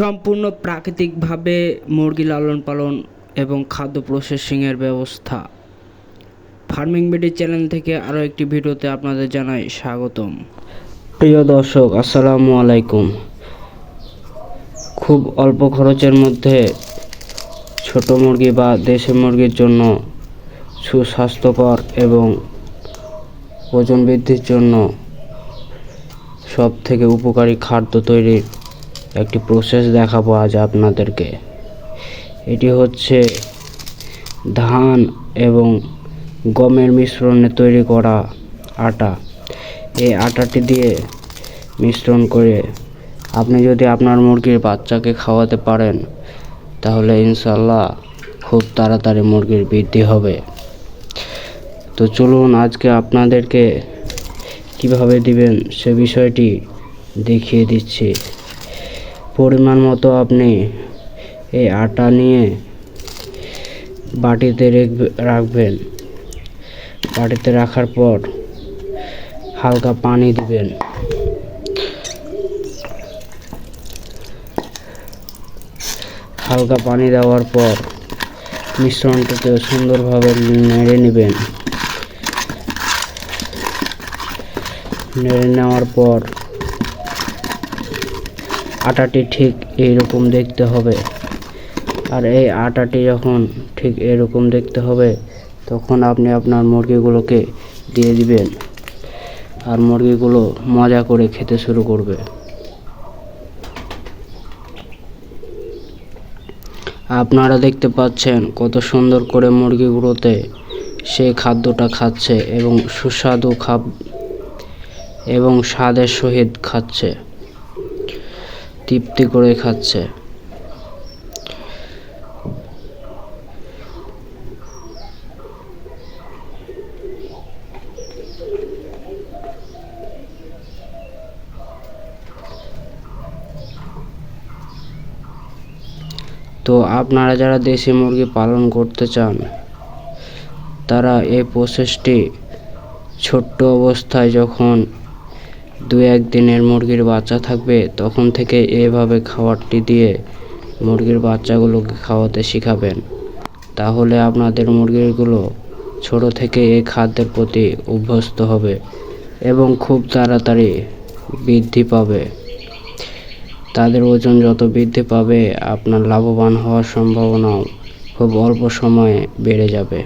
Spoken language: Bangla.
সম্পূর্ণ প্রাকৃতিকভাবে মুরগি লালন পালন এবং খাদ্য প্রসেসিংয়ের ব্যবস্থা। ফার্মিং বিডি চ্যানেল থেকে আরও একটি ভিডিওতে আপনাদের জানাই স্বাগতম। প্রিয় দর্শক, আসসালামু আলাইকুম। খুব অল্প খরচের মধ্যে ছোট মুরগি বা দেশি মুরগির জন্য সুস্বাস্থ্যকর এবং ওজন বৃদ্ধির জন্য সব থেকে উপকারী খাদ্য তৈরির একটি প্রসেস দেখাবো আজ আপনাদেরকে। এটি হচ্ছে ধান এবং গমের মিশ্রণে তৈরি করা আটা। এই আটাটি দিয়ে মিশ্রণ করে আপনি যদি আপনার মুরগির বাচ্চাকে খাওয়াতে পারেন, তাহলে ইনশাল্লাহ খুব তাড়াতাড়ি মুরগির বৃদ্ধি হবে। তো চলুন আজকে আপনাদেরকে কীভাবে দিবেন সে বিষয়টি দেখিয়ে দিচ্ছি। পরিমাণ মতো আপনি এই আটা নিয়ে বাটিতে রেখবে- রাখবেন। বাটিতে রাখার পর হালকা পানি দিবেন। হালকা পানি দেওয়ার পর মিশ্রণটাকে সুন্দরভাবে নেড়ে নেবেন। নেড়ে নেওয়ার পর আটাটি ঠিক এইরকম দেখতে হবে। আর এই আটাটি যখন ঠিক এরকম দেখতে হবে, তখন আপনি আপনার মুরগিগুলোকে দিয়ে দিবেন আর মুরগিগুলো মজা করে খেতে শুরু করবে। আপনারা দেখতে পাচ্ছেন কত সুন্দর করে মুরগিগুলোতে সেই খাদ্যটা খাচ্ছে এবং সুস্বাদু খাব এবং স্বাদের সহিত খাচ্ছে। তৃপ্তি করে খাচ্ছে। তো আপনারা যারা দেশি মুরগি পালন করতে চান, তারা এই প্রসেসটি ছোট্ট অবস্থায় যখন দু এক দিনের মুরগির বাচ্চা থাকবে, তখন থেকে এভাবে খাবারটি দিয়ে মুরগির বাচ্চাগুলোকে খাওয়াতে শিখাবেন। তাহলে আপনাদের মুরগিগুলো ছোট থেকে এই খাদ্যের প্রতি অভ্যস্ত হবে এবং খুব তাড়াতাড়ি বৃদ্ধি পাবে। তাদের ওজন যত বৃদ্ধি পাবে, আপনার লাভবান হওয়ার সম্ভাবনাও খুব অল্প সময়ে বেড়ে যাবে।